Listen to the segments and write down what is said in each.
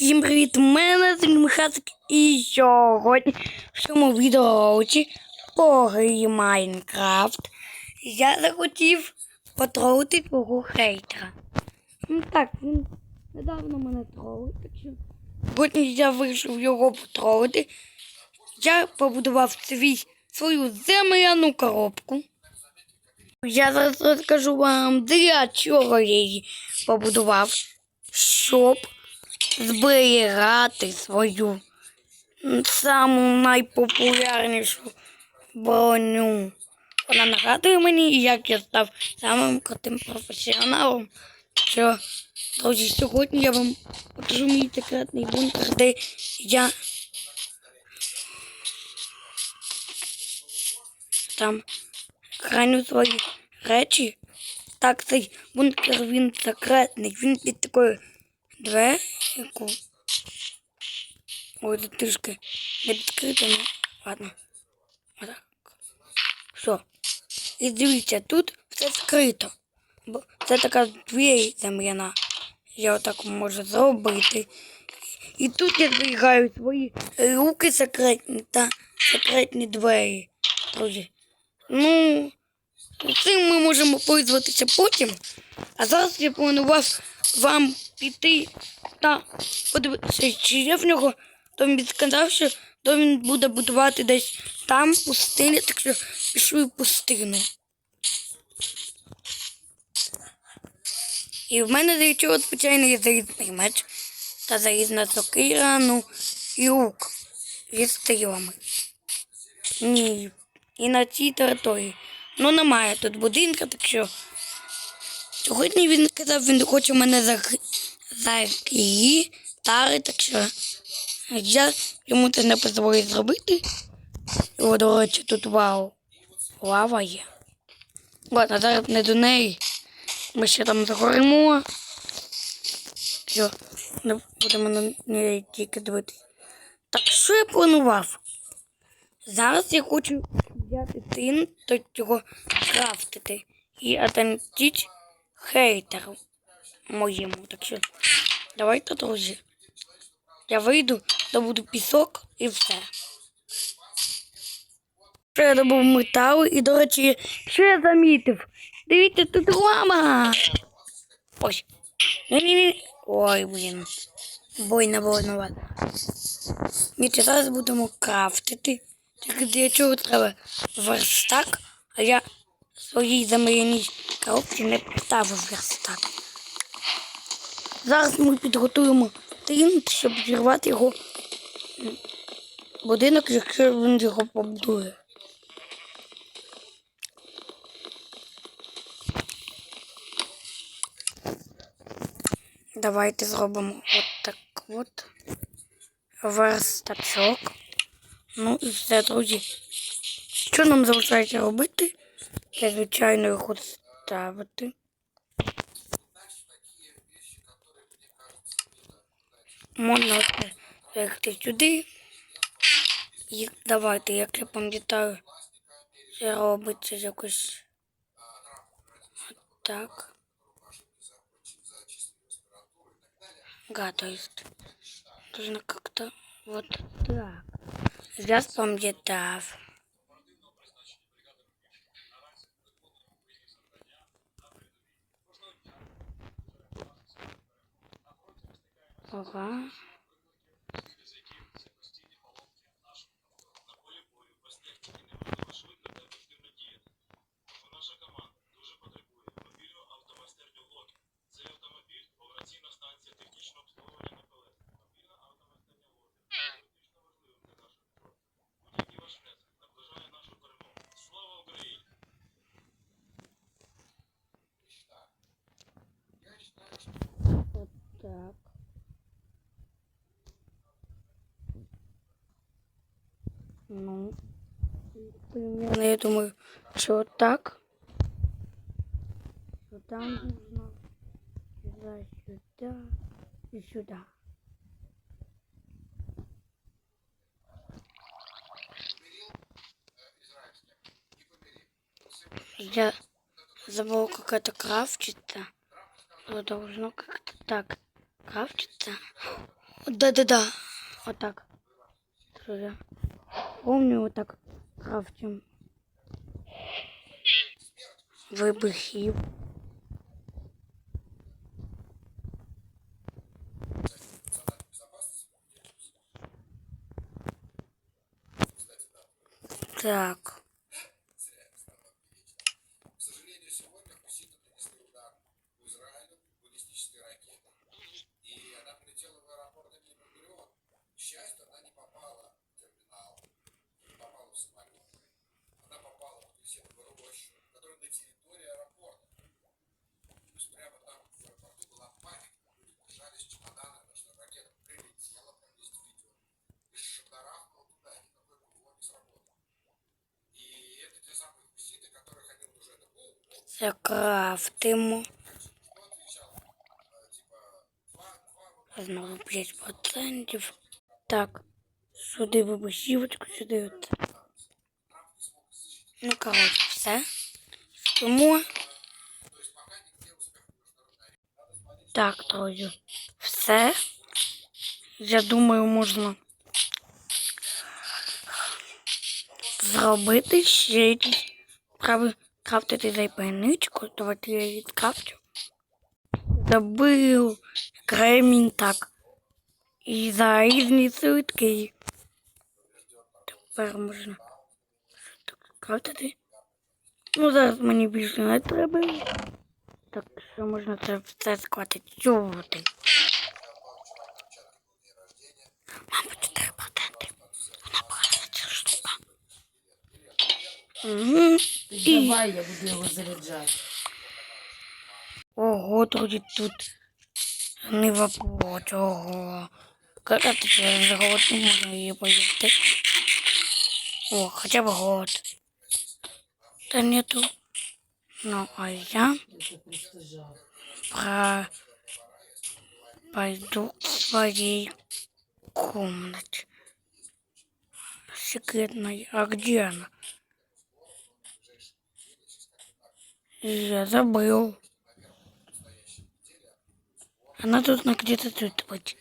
Всім привіт! Мене Михасик і сьогодні в цьому відеоролиці по Майнкрафт я захотів потролити твого хейтера. Ну так, він недавно мене тролив, так що сьогодні я вирішив його потролити. Я побудував свій, свою земляну коробку. Я зараз розкажу вам, для чого я її побудував, щоб зберігати свою саму найпопулярнішу броню. Вона нагадує мені, як я став самим крутим професіоналом. Що, друзі, сьогодні я вам покажу мій секретний бункер, де я там храню свої речі. Так, цей бункер він секретний. Він під такою дверку. Ой, тут трішки не відкрито, ну ладно. Отак. Все. І дивіться, тут все скрито. Бо це така двері земляна. Я отак можу зробити. І тут я зберігаю свої руки секретні та секретні двері. Друзі. Ну, цим ми можемо пользуватися потім. А зараз я планував вам піти та подивитися, чи є в нього. То він сказав, що то він буде будувати десь там пустиня, так що пішли в пустину. І в мене для цього, звичайно, є залізний меч та залізна сокира, ну і лук зі стрілами. Ні, і на цій території. Ну, немає тут будинка, так що сьогодні він казав, він хоче мене заг... загітари, так що я йому це не дозволю зробити. О, до речі, тут вау. Лава є. Ладно, зараз не до неї. Ми ще там загоримо. Все, не будемо на неї тільки дивитися. Так, що я планував? Зараз я хочу взяти тин, то його крафтити і отомстити хейтеру моєму. Так що давайте, друзі. Я вийду, добуду пісок і все. Що я добув метал і, до речі, що я замітив? Дивіться, тут лама. Ось. Ні-ні-ні. Ой, блін. Бойно, ладно. Дивіться, зараз будемо крафтити. Тільки для чого треба верстак, а я своїй замріяній коробці не поставив верстак. Зараз ми підготуємо тин, щоб зірвати його будинок, якщо він його побудує. Давайте зробимо от так от верстачок. Ну і все, друзі. Що нам залишається робити? Це, звичайно, його ставити. Можна легти сюди. І давайте, як я пам'ятаю, це робиться якось так. Га, то есть нужно как-то вот так. Я запам'ятав. Ага. Так. Ну, примерно, я думаю, что вот так. Сюда нужно. Сюда, сюда и сюда. Я забыл, как это крафтится. Но должно как-то так крафтиться. Да-да-да. Вот так. Что я помню, вот так крафтим. Вибухів. Так. счастью, она не попала в терминал, не попала в самолет. Она попала в апельсиновую рощу, которая на территории аэропорта. То есть прямо там в аэропорту была паника. Люди бежали с чемоданами, что ракета прилетела, прям есть видео. И шатарахнула туда, и никакой ПВО не сработал. И это те самые хуситы, которых они вот уже это, о, о, Закрафтимо. что отвечал? Так. Сюди вибухівочку, сюди. Ну, коротше, все. Тому. Так, друзі. Все. Я думаю, можна зробити ще прави крафтити зайпайничку. Давайте я її відкрафтю. Забив кремінь так. І за різні свитки. Тепер можна так крафтити. Ну, зараз мені більше не треба. Так що можна це все склати сюди. Мабуть, треба дати. Вона багато ця штука. Угу. І... Давай, я буду його заряджати. Ого, друзі, тут гнива плоть, ого. Когда-то через год не можна її поїсти. О, хоча б год. Та нету. Ну, а я Це просто жах. про... пойду к своей комнате. Секретной. А где она? Я забыл. Она тут на где-то тут быть.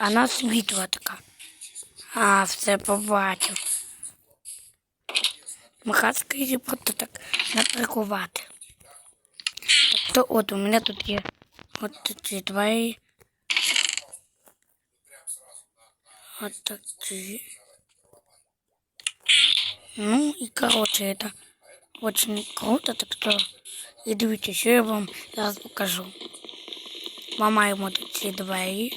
Она світла така. А, все побачив. Махацька її просто так наприкувати. Так то от у мене тут є от ці твої. От такі. Ну и короче, это очень круто, так что и дивіться, що я вам зараз покажу. Ламаємо тут ці двері.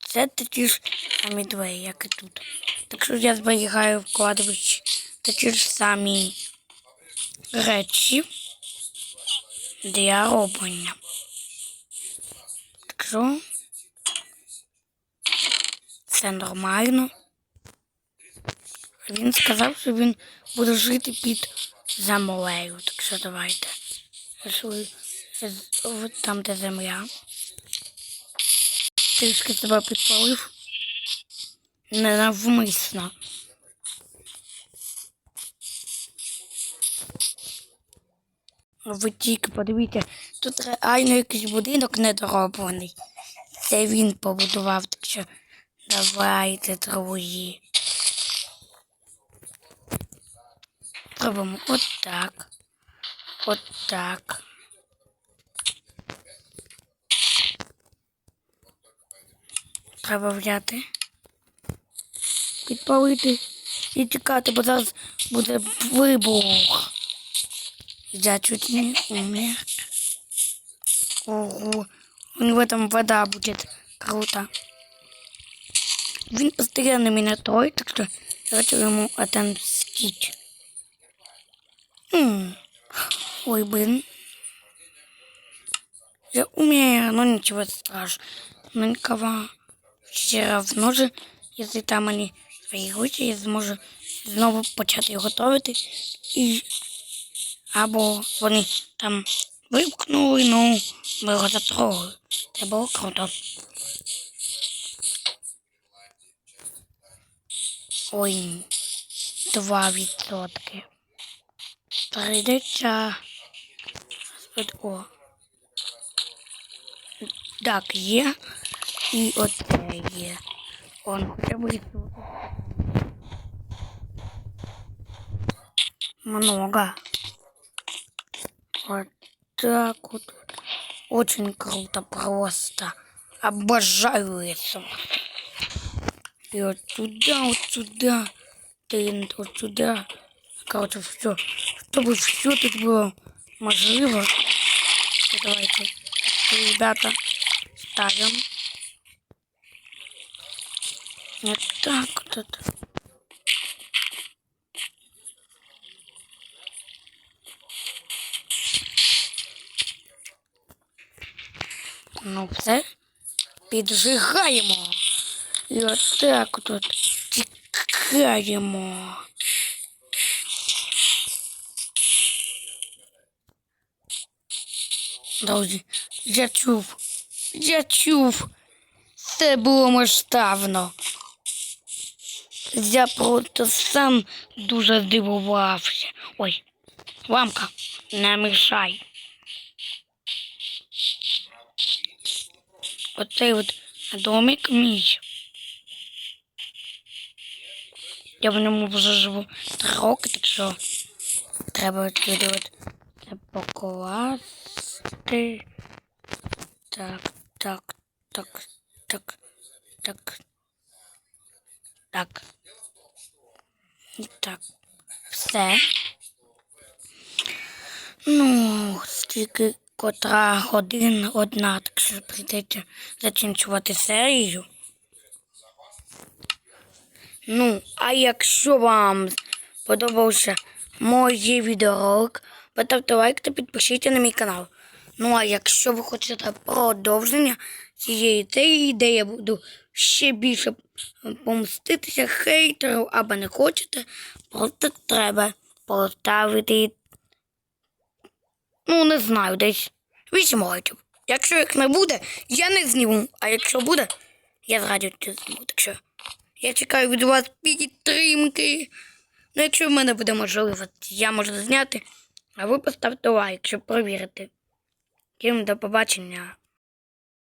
Це такі ж самі двері, як і тут. Так що я зберігаю в кладовищі такі ж самі речі для роблення. Так що все нормально. Він сказав, що він буде жити під землею. Так що давайте. Там, де земля. Трішки себе підпалив. Ненавмисно. Ви тільки подивіться, тут реально якийсь будинок недороблений. Це він побудував, так що давайте, друзі. Робимо отак. Отак. Треба взяти. Підпалити і чекати, бо зараз буде вибух. Я чуть не умер. Ого. У него там вода будет. Круто. Він постоянно меня троит, так что я хочу ему отомстить. Ой, блин. Я умею, но ничего страшного. Никого равно же, якщо там вони свої я зможу знову почати готувати. І або вони там випкнули, ну, ми його затрогали. Це було круто. Ой, два відсотки. Прийдеться. О. Так, є. І оце є. Он хоча б їх тут. Много. Вот так вот. Очень круто просто. Обожаю это. И вот туда, вот сюда. Ты вот сюда. Короче, все. Чтобы все тут было можливо. То Давайте, ребята, ставим. Вот так вот. Ну, все. Піджигаємо. І отак от тікаємо. Друзі, я чув. Я чув. Це було масштабно. Я просто сам дуже здивувався. Ой, ламка, не мішай. Оцей от домик мій. Я в ньому вже живу три роки, так що треба це покласти. Так, так, так, так, так. Так. Так. Все. Ну, стільки котра годин одна, так що прийдеться закінчувати серію. Ну, а якщо вам сподобався мої відеоролик, поставте лайк та підпишіться на мій канал. Ну, а якщо ви хочете продовження цієї серії, де я буду ще більше помститися хейтеру, або не хочете, просто треба поставити, ну, не знаю, десь 8 лайків. Якщо їх не буде, я не зніму. А якщо буде, я з радістю зніму. Так що я чекаю від вас підтримки. Ну, якщо в мене буде можливість, я можу зняти, а ви поставте лайк, щоб перевірити. Всім до побачення.